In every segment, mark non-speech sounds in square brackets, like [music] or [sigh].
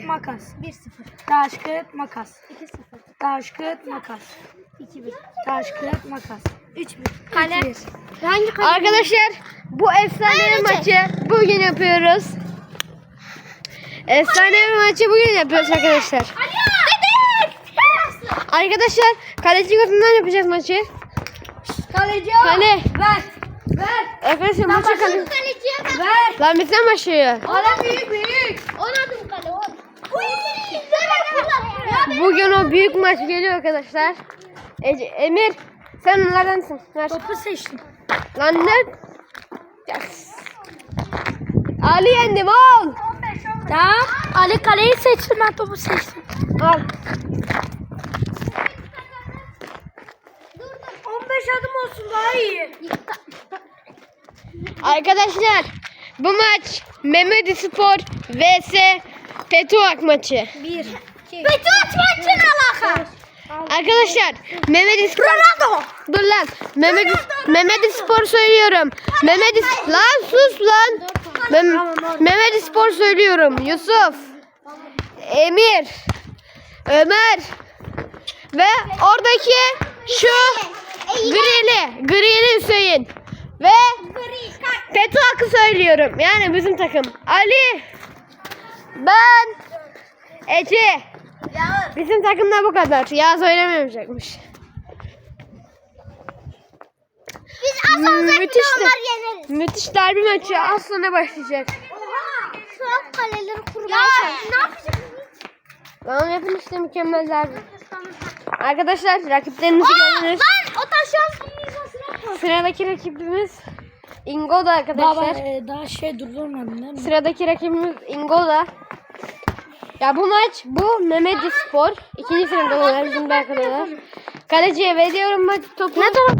2. makas. 1-0. Taş kağıt makas. 2-0. Taş kağıt makas. 2-1. Taş kağıt makas. 3-1. Kale. 3-1. Hangi kale? Arkadaşlar bu efsane maçı bugün yapıyoruz. Efsane maçı bugün yapıyoruz arkadaşlar. Arkadaşlar kaleci gözünden yapacağız maçı. Kaleci Kale. Ver. Ver. Arkadaşlar maçı kale. Kaleciye bak. Ver. Lan bizden başlıyor. Kale büyük büyük. Oynadım kale. Bugün o büyük maç geliyor arkadaşlar. Ece, Emir sen onlardansın. Ver. Topu seçtim. Lan ne? Yes. Ali yendim al. Tamam. Ali kaleyi seçtim ben topu seçtim. Al. 15 adım olsun daha iyi. Arkadaşlar bu maç Mehmet Spor vs Fethuak maçı. 1. Bütün maçın alaka. Arkadaşlar Mehmet Spor Ronaldo. Dur lan. Mehmet Mehmet Spor söylüyorum. Mehmet lan sus lan. Mem Mehmet Spor söylüyorum. Yusuf. Emir. Ömer. Ve oradaki şu grili, grili Hüseyin. Ve Fethuak'ı söylüyorum. Yani bizim takım. Ali. Ben. Ece. Bizim takımda bu kadar. Yaz oynamayacakmış. Biz asalsak Müthiş bile de- onlar yeneriz. Müthiş derbi maçı az sonra başlayacak. Şu an kaleleri kurmaya çalışıyoruz. Ne yapacağız? Lan yapın işte mükemmel derbi. Arkadaşlar rakiplerinizi gördünüz. Lan o bunun koy. Sıradaki rakibimiz Ingoda arkadaşlar. Baba e, daha şey durdurmadın değil mi? Sıradaki rakibimiz Ingoda. Ya bu maç bu Mehmet Spor. İkinci sınıfta bizim de arkadaşlar. Kaleciye veriyorum maç topu. Ne taraf?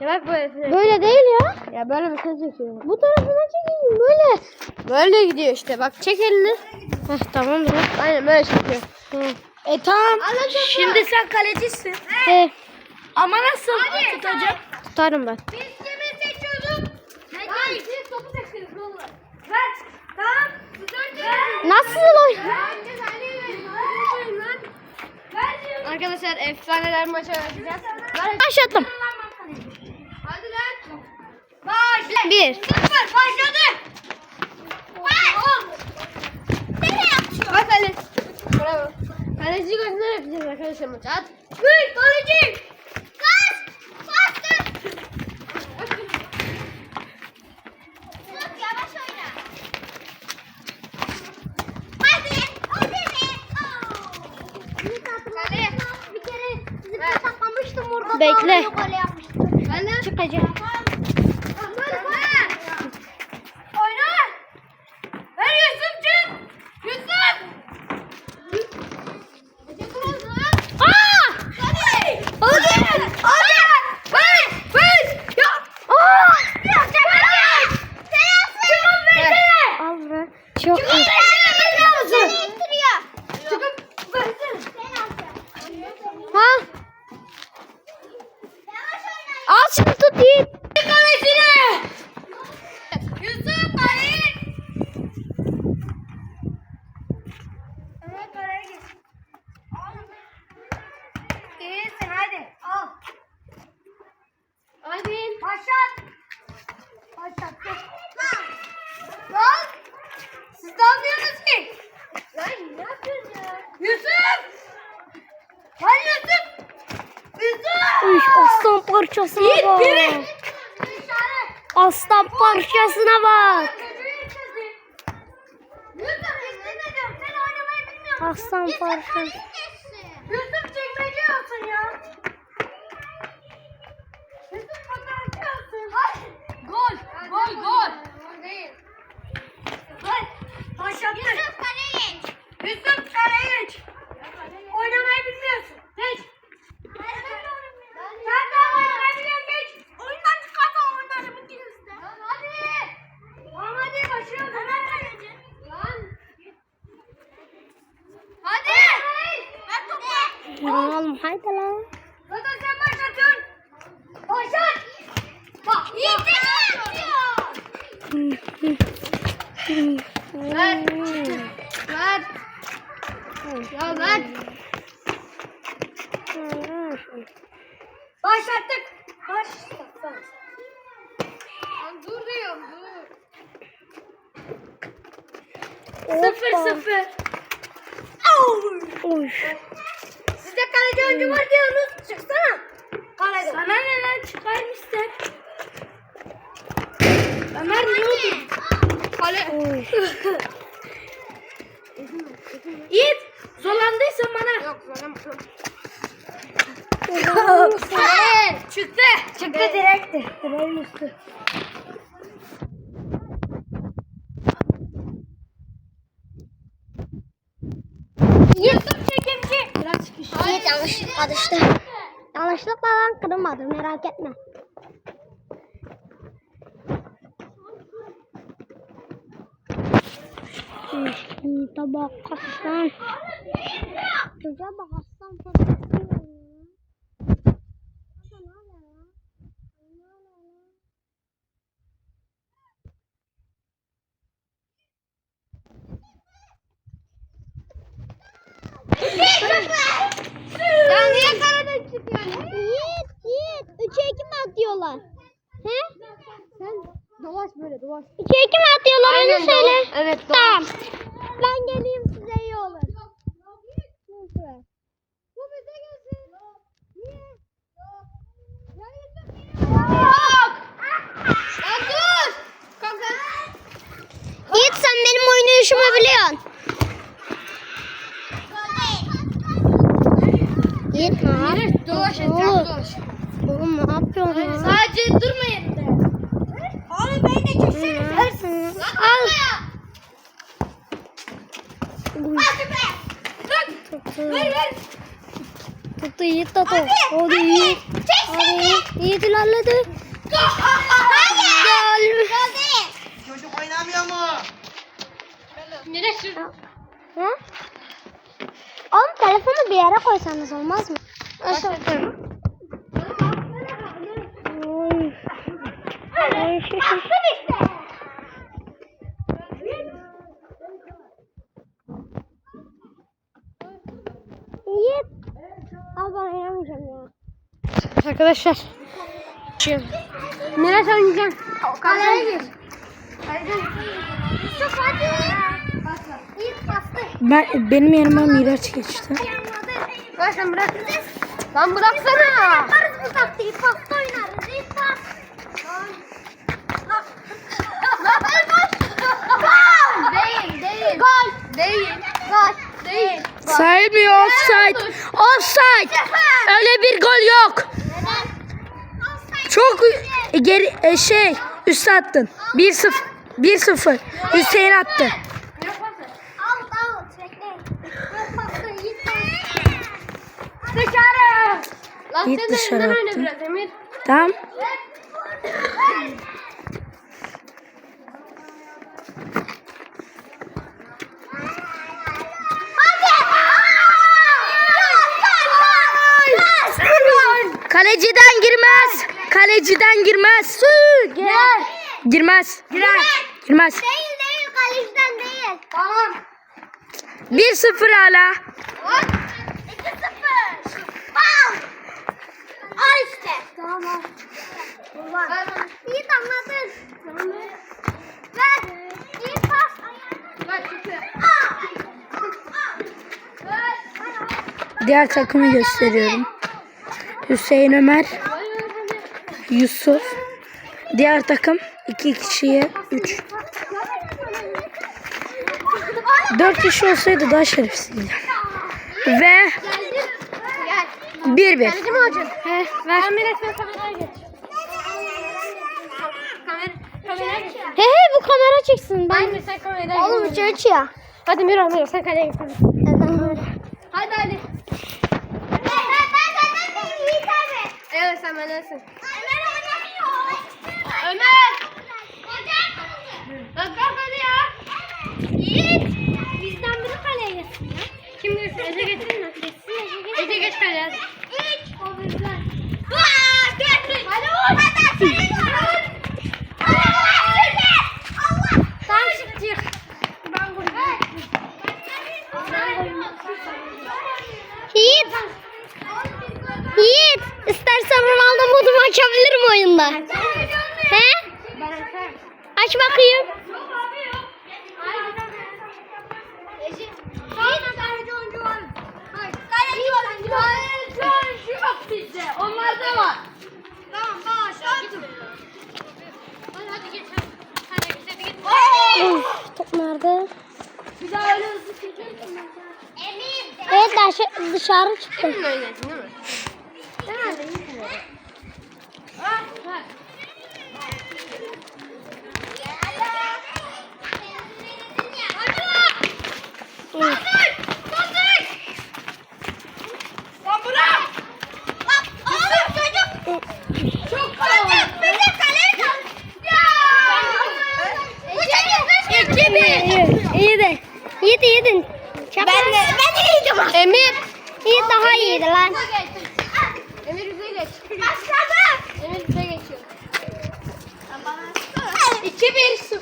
Ya bak böyle. Böyle değil ya. Ya böyle bir şey çekiyor. Bu tarafına çekeyim böyle. Böyle gidiyor işte. Bak çek elini. Heh, tamam ya. Aynen böyle çekiyor. E tamam. Şimdi sen kalecisin. He, Ama nasıl tutacak? tutarım ben. Biz kimi seçiyorduk? Hayır siz topu seçtiniz oğlum. Ver. Tamam. Nasıl oy? Arkadaşlar efsaneler maçı oynayacağız. Başlattım. Hadi lan. Başla. Bir. Sıfır. Başladı. Bak Ali. Bravo. Kaleci gözünden yapacağız arkadaşlar maçı. At. Bir. Kaleci. Gaz. Bastır. Dur yavaş oyna. Hadi. Hadi be. Kale. Bir kere sizi saklamıştım orada. Bekle. Daha böyle yapmıştım. Ben de. Çıkacağım. Oyna. Ver Yusuf çık. Yusuf. Aa! Hadi. Hadi. Hadi. Ver. Ver. Ya. Aa! Biraz çekil. Çıkın versene. Al be. Çok iyi. Versene bilmiyor musun? Seni ittiriyor. Çıkın versene. Ha? Al şunu tut Yiğit. Kalesine. Yusuf kale. Ömer kaleye geç. İyisin hadi. Al. Hadi. Başlat. Başlat. Lan. Siz ne yapıyorsunuz ki? Lan ne yapıyorsun ya? Yusuf. Lan Yusuf. Yusuf. Üş, aslan parçasına Yiğit bak. biri. Aslan parçasına bak. Aslan parçası. Yusuf çekmece olsun ya. Yusuf fotoğrafçı olsun. Gol. Gol gol. Gol. Başlattı. Yusuf kaleye geç. Yusuf. Oynamayı bilmiyorsun. Geç. Sen de oynamayı biliyorsun geç. Oyundan çıkarsa oynarım ikiniz de. Lan hadi. Lan hadi başlıyoruz. Hemen kaleci. Lan. Hadi. Ver topu. Oğlum haydi lan. Zaten sen başlatıyorsun. Başlat. Bak. Ver. Ver. Ya ben. Başlattık. Başlattık. Dur diyorum dur. Sıfır sıfır. Uy. Sizde kaleci oyuncu var diyorsunuz. Çıksana. Kaleci. Sana ne lan çıkarım işte. Ömer ne oldu? Kale. Yiğit. [laughs] Zorlandıysan bana. Yok zorlamadım. Çıktı. Çıktı direkti. Direğin üstü. Yusuf çekimci. Biraz çıkış. Yiğit yanlışlıkla düştü. Yanlışlıkla lan kırılmadı merak etme. Yiğit'e bak aslan. Çocuğa bak aslan fotoğrafı ya. Baba ne oluyor ya? Ne oluyor ya? Ya niye karadan çıkıyorsun? Yiğit, Yiğit. Üçe iki mi atıyorlar? He? Sen dolaş böyle dolaş. Üçe iki mi atıyorlar Aynen, onu söyle. Evet, dolaş. Tamam. Ben geleyim size iyi olur. Neyse. Bu bize gelsin. Niye? Ya Yusuf niye? Lan dur. Kanka. Yiğit sen benim oynayışımı biliyorsun. Yiğit ne yapıyorsun? Dolaş Oğlum. etrafı dolaş. Oğlum ne yapıyorsun ya? Sadece durma yerinde. Oğlum beni de çeksene. Al. Hadi be. Dur. Ver ver. Tuttu Yiğit tuttu. Hadi Yiğit. Hadi Yiğit. İlerledi. Gol. Çocuk oynamıyor mu? Sürdün? Ha? Oğlum telefonu bir yere koysanız olmaz mı? Aşağı. Oy. Oy, şu, şu, şu. Yiğit. Al ben oynamayacağım ya. Arkadaşlar. Miraç oynayacağım. Kaleye gir. Yusuf hadi. Yiğit bastı. Ben, benim yerime Miraç geçti. Sen bırak. Lan bıraksana. Yaparız bu taktiği. Pasta oynarız. Yiğit pas. Değil değil. Gol. Değil. Gol. Değil. Saymıyor offside. Offside. Öyle bir gol yok. Çok geri e, şey üst attın. 1-0. 1-0. Hüseyin attı. Dışarı. Lan sen de dışarı önden oyna attı. biraz Emir. Tamam. Kaleciden girmez. Kaleciden girmez. Girer. Girmez. Girer. Girmez. Değil değil. Kaleciden değil. Tamam. 1-0 hala. Bak. 2-0. Al. Al işte. Tamam. Ver. Yiğit anladın. Ver. Yiğit pas. Ver çıkıyor. Diğer takımı gösteriyorum. Hüseyin Ömer, Yusuf. Diğer takım iki kişiye 3. 4 kişi olsaydı daha şerefsizdi. Ve Gel. 1-1. Kaleci mi hocam? He, ver. Kameraya kameraya geç. He he bu kamera çıksın. Ben Hayır sen kameraya. Oğlum üç ya. Hadi Miro Miro sen kaleye git. hadi. Hadi hadi. Evet sen bendensin. Ömer. Lan kalk hadi ya. Yiğit. Bizden biri kaleye gitsin ya. Kim geçsin? Ece geçsin mi? Ece geç kaleye hadi. Üç. O bizden. Hadi vur. Hadi Allah. Tamam çık çık. Ben vurayım. Ben Yiğit. Yiğit. İstersen Ronaldo modumu açabilirim oyunda. He? Aç bakayım. Onlarda var. Tamam başla. Hadi hadi geç. Hadi geç hadi geç. Uf, top nerede? Bir daha öyle hızlı. Emir. Evet dışarı, dışarı çıktı. Emin oynayacaksın değil mi? Herhalde iyisin. Ah, ha. Uf. Lan bırak! Lan oğlum çocuk! Çok kalabalık. Bir de kaleye kal. Ya! Bu çocuk beş iki bir. İyi, iyi de. Yiğit yedin. Ben de, ben de yedim. Emir. Yiğit daha iyiydi lan. Emir bize geç. Başladı. Emir bize geçiyor. İki bir.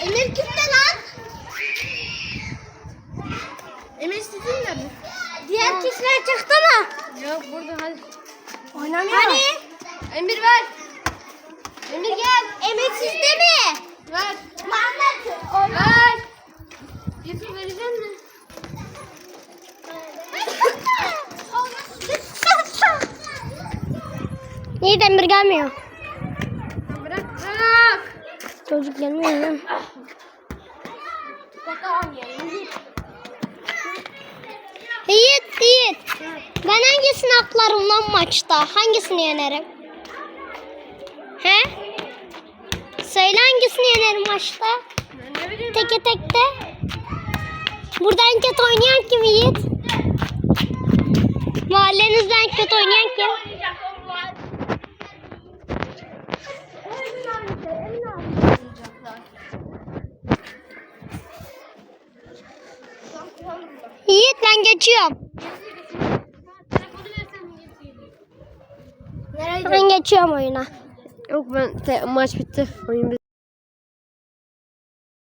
Emir kimde lan? Emir sizinle mi? Diğer kişiler çıktı mı? Yok burada hadi. Oynamıyor. Hani? Emir ver. Emir gel. Emir sizde mi? Ver. Muhammed. Ver. Yusuf vereceksin mi? Yiğit Emir gelmiyor. Bırak bırak. Çocuk gelmiyor lan. Yiğit, Yiğit. Ben hangisini aklarım lan maçta? Hangisini yenerim? He? Söyle hangisini yenerim maçta? Teke tekte. Burada en kötü oynayan kim Yiğit? Mahallenizde en kötü oynayan kim? Yiğit ben geçiyorum. Ben geçiyorum oyuna. Yok ben te- maç bitti. Oyun bitti.